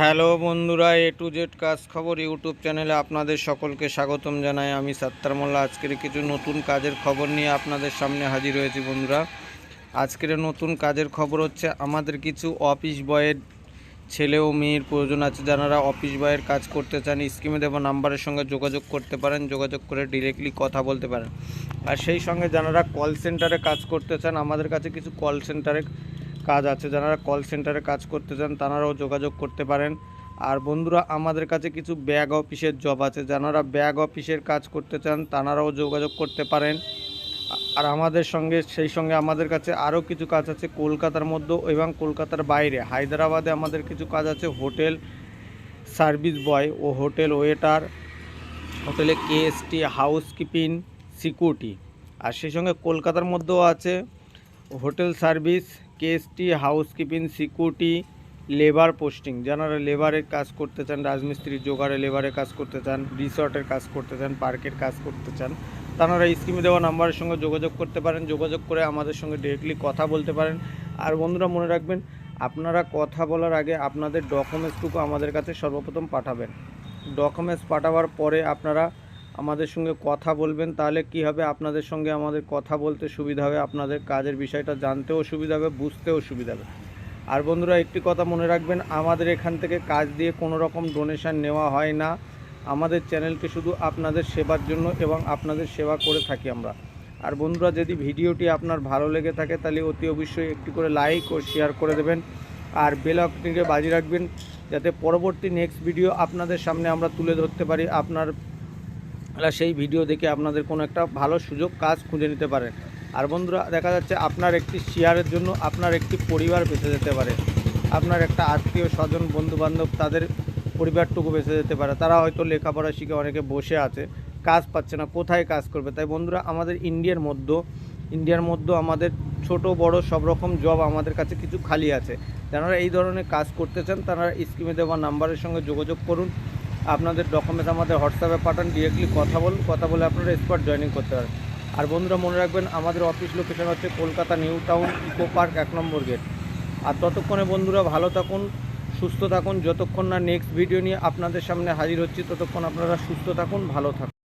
Hello বন্ধুরা এ to Z কাজ খবর ইউটিউব চ্যানেলে আপনাদের সকলকে স্বাগতম জানাই। আমি সাত্তার মোল্লা। আজকের কিছু নতুন কাজের খবর নিয়ে আপনাদের সামনে হাজির হয়েছি বন্ধুরা। আজকের নতুন কাজের খবর হচ্ছে, আমাদের কিছু অফিস বয়ের ছেলে ও মেয়ের প্রয়োজন আছে। যারা অফিস বয়ের কাজ করতে চান স্কিমে দেওয়া নাম্বারের সঙ্গে যোগাযোগ করতে পারেন। যোগাযোগ করে ডিরেক্টলি কথা বলতে পারেন। আর সেই সঙ্গে যারা কল সেন্টারে কাজ করতে চান, আমাদের কাছে কিছু কল সেন্টারে কাজ আছে, যারা কল সেন্টারে কাজ করতে চান, তারাও যোগাযোগ করতে পারেন। আর বন্ধুরা, আমাদের কাছে কিছু ব্যাগ অফিসের জব আছে। যারা ব্যাগ অফিসের কাজ করতে চান, তারাও যোগাযোগ করতে পারেন। আর আমাদের সঙ্গে, সেই সঙ্গে আমাদের কাছে আরও কিছু কাজ আছে কলকাতার মধ্যে এবং কলকাতার বাইরে। হায়দ্রাবাদে আমাদের কিছু কাজ আছে, হোটেল সার্ভিস বয় ও হোটেল ওয়েটার, হোটেলে কেএসটি হাউসকিপিং সিকিউরিটি আর সেই সঙ্গে কলকাতার মধ্যেও আছে hotel service KST, housekeeping, security, labour posting. যারা লেবারের কাজ করতে চান, রাজমিস্ত্রি, জোগাড়ে লেবারের কাজ করতে চান, রিসর্টের কাজ করতে চান, পার্কের কাজ করতে চান, তারা স্কিমে দেওয়া নাম্বারের সঙ্গে যোগাযোগ করতে পারেন। যোগাযোগ করে আমাদের সঙ্গে ডিরেক্টলি কথা বলতে পারেন। আর বন্ধুরা, মনে রাখবেন, আপনারা কথা বলার আগে আপনাদের ডকুমেন্টসটুকু আমাদের কাছে সর্বপ্রথম পাঠাবেন। ডকুমেন্টস পাঠাবার পরে আপনারা আমাদের সঙ্গে কথা বলবেন, তাহলে কি হবে? আপনাদের সঙ্গে আমাদের কথা বলতে সুবিধা হবে, আপনাদের কাজের বিষয়টা জানতেও সুবিধা হবে, বুঝতেও সুবিধা হবে। আর বন্ধুরা, একটি কথা মনে রাখবেন, আমাদের এখান থেকে কাজ দিয়ে কোনো রকম ডোনেশন নেওয়া হয় না। আমাদের চ্যানেলকে শুধু আপনাদের সেবার জন্য এবং আপনাদের সেবা করে থাকি আমরা। আর বন্ধুরা, যদি ভিডিওটি আপনার ভালো লেগে থাকে, তাহলে অতি অবশ্যই একটি করে লাইক ও শেয়ার করে দেবেন। আর বেল আইকনটিকে বাজি রাখবেন, যাতে পরবর্তী নেক্সট ভিডিও আপনাদের সামনে আমরা তুলে ধরতে পারি, আপনারা সেই ভিডিও দেখে আপনাদের কোনো একটা ভালো সুযোগ কাজ খুঁজে নিতে পারেন আর বন্ধুরা, দেখা যাচ্ছে আপনার একটি শেয়ারের জন্য আপনার একটি পরিবার বেঁচে যেতে পারে। আপনার একটা আত্মীয় স্বজন, বন্ধুবান্ধব তাদের পরিবারটুকু বেঁচে যেতে পারে। তারা হয়তো লেখাপড়া শিখে অনেকে বসে আছে, কাজ পাচ্ছে না, কোথায় কাজ করবে? তাই বন্ধুরা, আমাদের ইন্ডিয়ার মধ্যে ইন্ডিয়ার মধ্যে আমাদের ছোট, বড় সব রকম জব আমাদের কাছে কিছু খালি আছে। যারা এই ধরনের কাজ করতে চান, তারা স্কিমে দেওয়া নাম্বারের সঙ্গে যোগাযোগ করুন। আপনাদের ডকুমেন্টস আমাদের হোয়াটসঅ্যাপে পাঠান ডিরেক্টলি কথা বলুন কথা বলে আপনারা স্পট জয়নিং করতে পারেন। আর বন্ধুরা, মনে রাখবেন, আমাদের অফিস লোকেশন হচ্ছে Kolkata New Town Eco Park এক নম্বর গেট আর ততক্ষণে বন্ধুরা, ভালো থাকুন, সুস্থ থাকুন। যতক্ষণ না নেক্সট ভিডিও নিয়ে আপনাদের সামনে হাজির হচ্ছি, ততক্ষণ আপনারা সুস্থ থাকুন, ভালো থাকুন।